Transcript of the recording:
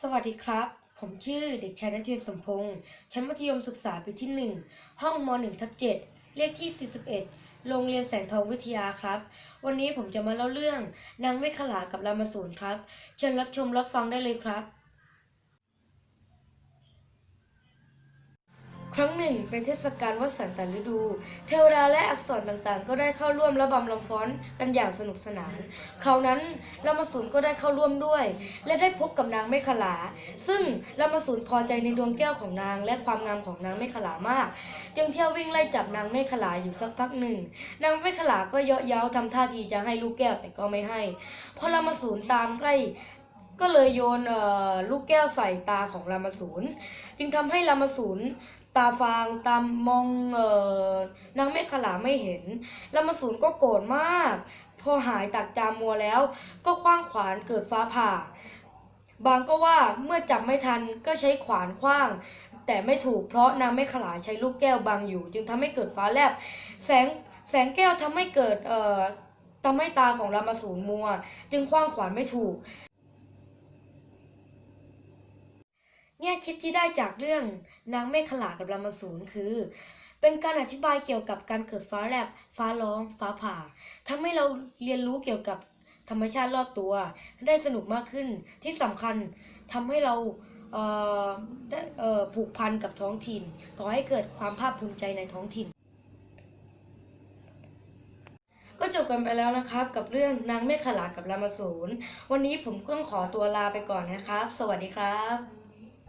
สวัสดีครับ ผมชื่อเด็กชายนัทเทียนสมพงษ์ชั้นมัธยมศึกษาปีที่ 1 ห้องม .1 ทับ7เลขที่ 41 โรงเรียนแสงทองวิทยาครับ วันนี้ผมจะมาเล่าเรื่องนางเมฆขลากับรามสูรครับ เชิญรับชมรับฟังได้เลยครับ ครั้งหนึ่งเป็นเทศกาลวัสันตฤดู เทวดาและอักษรต่างๆ ก็ได้เข้าร่วมระบำลำฟ้อนกันอย่างสนุกสนาน คราวนั้นรามาสูรก็ได้เข้าร่วมด้วย และได้พบกับนางเมขลา ซึ่งรามาสูรพอใจในดวงแก้วของนาง และความงามของนางเมขลามาก จึงเที่ยววิ่งไล่จับนางเมขลาอยู่สักพักหนึ่ง นางเมขลาก็เยาะเย้าทำท่าทีจะให้ลูกแก้วแต่ก็ไม่ให้พอรามาสูรตามใกล้ ก็เลยโยนลูกแก้วใส่ตาของรามาสูรจึงทำให้รามาสูรตาฟางตามมองเอ่อนางเมฆขลาไม่เห็นรามาสูรก็โกรธมาก พอหายตักจามมัวแล้ว ก็คว้างขวานเกิดฟ้าผ่า บางก็ว่าเมื่อจับไม่ทันก็ใช้ขวานคว้าง แต่ไม่ถูกเพราะนางเมฆขลาใช้ลูกแก้วบังอยู่ จึงทำให้เกิดฟ้าแลบ แสงแสงแก้วทำให้เกิดเอ่อทำให้ตาของรามาสูรมัว จึงคว้างขวานไม่ถูก แง่คิดที่ได้จากเรื่องนางเมฆขลากับรามสูรคือ เป็นการอธิบายเกี่ยวกับการเกิดฟ้าแลบ ฟ้าร้อง ฟ้าผ่าทำให้เราเรียนรู้เกี่ยวกับธรรมชาติรอบตัว ได้สนุกมากขึ้นที่สำคัญทำให้เราได้ผูกพันกับท้องถิ่นก่อให้เกิดความภาคภูมิใจในท้องถิ่น ก็จบกันไปแล้วนะครับ กับเรื่องนางเมฆขลากับรามสูรวันนี้ผมก็ต้องขอตัวลาไปก่อนนะครับ สวัสดีครับ